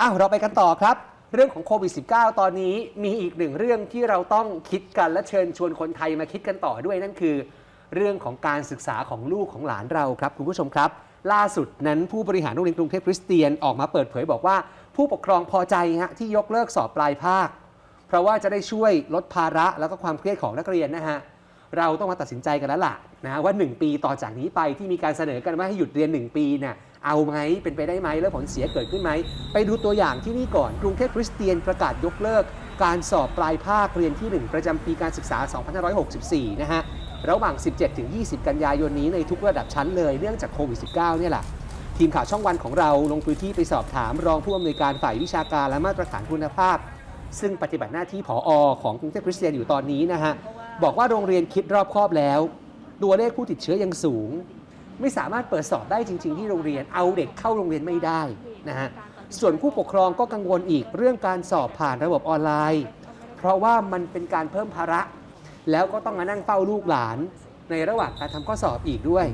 อ้าวเราไปกันต่อครับ เรื่องของโควิด -19 ตอนนี้มีอีกหนึ่งเรื่องที่เราต้องคิดกันและเชิญชวนคนไทยมาคิดกันต่อด้วยนั่นคือ เรื่องของการศึกษาของลูกของหลานเราครับคุณผู้ชมครับ ล่าสุดนั้นผู้บริหารโรงเรียนกรุงเทพคริสเตียนออกมาเปิดเผยบอกว่า ผู้ปกครองพอใจฮะที่ยกเลิกสอบปลายภาค เพราะว่าจะได้ช่วยลดภาระแล้วก็ความเครียดของนักเรียนนะฮะเราต้องมาตัดสินใจกันแล้วล่ะนะว่า 1 ปีต่อจากนี้ไปที่มีการเสนอกันว่าให้หยุดเรียน 1 ปีเนี่ย เอาไหมเป็นไปได้ไหมแล้วผลเสียเกิดขึ้นไหม ไปดูตัวอย่างที่นี่ก่อน กรุงเทพคริสเตียนประกาศยกเลิก การสอบปลายภาคเรียนที่ 1 ประจำปีการศึกษา 2564 นะฮะ ระหว่าง 17ถึง20 กันยายนนี้ในทุกระดับชั้นเลยเนื่องจากโควิด -19 เนี่ยแหละทีมข่าวช่องวันของเราลงพื้นที่ไปสอบถามรองผู้อำนวยการฝ่ายวิชาการและมาตรฐานคุณภาพ ซึ่งปฏิบัติหน้าที่ผออของกรุงเทพคริสเตียนอยู่ตอนนี้นะฮะบอกว่าโรงเรียนคิดรอบคอบแล้ว ตัวเลขผู้ติดเชื้อยังสูง ไม่สามารถเปิดสอบได้จริง ๆ ที่โรงเรียน เอาเด็กเข้าโรงเรียนไม่ได้นะฮะส่วนผู้ปกครองก็กังวลอีกเรื่องการสอบผ่านระบบออนไลน์ เพราะว่ามันเป็นการเพิ่มภาระ แล้วก็ต้องมานั่งเฝ้าลูกหลาน ในระหว่างการทำข้อสอบอีกด้วย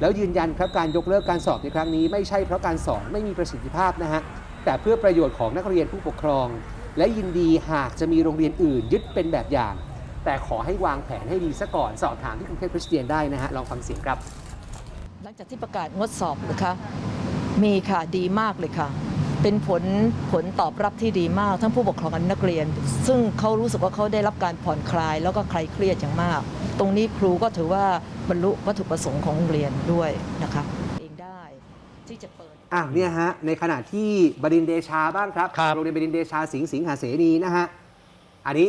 แล้วยืนยันครับการยกเลิกการสอบในครั้งนี้ ไม่ใช่เพราะการสอนไม่มีประสิทธิภาพนะฮะแต่เพื่อประโยชน์ของนักเรียนผู้ปกครอง และยินดีหากจะมีโรงเรียนอื่นยึดเป็นแบบอย่าง แต่ขอให้วางแผนให้ดีซะก่อนสอบถามที่กรุงเทพคริสเตียนได้นะฮะลองฟังเสียงครับ ลังจากที่ประกาศงดสอบนะคะ มีค่ะดีมากเลยค่ะ เป็นผลผลตอบรับที่ดีมาก ทั้งผู้ปกครองและนักเรียน ซึ่งเขารู้สึกว่าเขาได้รับการผ่อนคลาย แล้วก็คลายเครียดอย่างมาก ตรงนี้ครูก็ถือว่าบรรลุวัตถุประสงค์ของโรงเรียนด้วยนะคะเองได้ที่จะเปิดอ้าวเนี่ยฮะในขณะที่บดินทร์เดชาบ้างครับครับโรงเรียนบดินทร์เดชาสิงห์สิงหาเสนีนะฮะอันนี้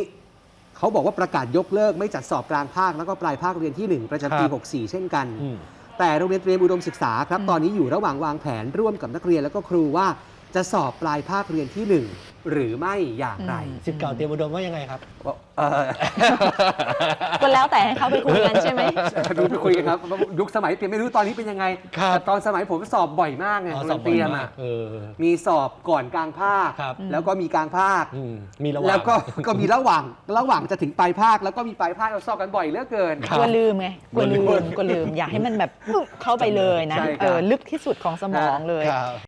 เขาบอกว่าประกาศยกเลิกไม่จัดสอบกลางภาคแล้วก็ปลายภาคเรียนที่ 1 ประจำปีครับ64 เช่นกันอืม แต่โรงเรียนเตรียมอุดมศึกษาครับอืมตอนนี้อยู่ระหว่างวางแผนร่วมกับนักเรียนแล้วก็ครูว่า จะสอบปลายภาคเรียนที่ 1 หรือไม่อย่างไรสิทธิ์เก่าเตรียมอุดมว่ายังไงครับ เออก็แล้วแต่ให้เขาไปคุยกันใช่ไหม ดูไปคุยกันครับว่ายุคสมัยเปลี่ยนไม่รู้ตอนนี้เป็นยังไงครับ แต่ตอนสมัยผมสอบบ่อยมากไงอ๋อโรงสอเรีบยนเตรียมบ่อยมาอะกเออ มีสอบก่อนกลางภาค ครับ แล้วก็มีกลางภาค อืมมีระหว่าง แล้วก็ ก็มีระหว่างระหว่างจะถึงปลายภาค แล้วก็มีปลายภาคเราสอบกันบ่อยเหลือเกิน ครักบลัวลืมไงกลัวลืกลัวมลืมกลัวลืม อยากให้มันแบบปึ๊บเข้าไปเลยนะ ใช่ครับ เออ ลึกที่สุดของสมองเลย ครับ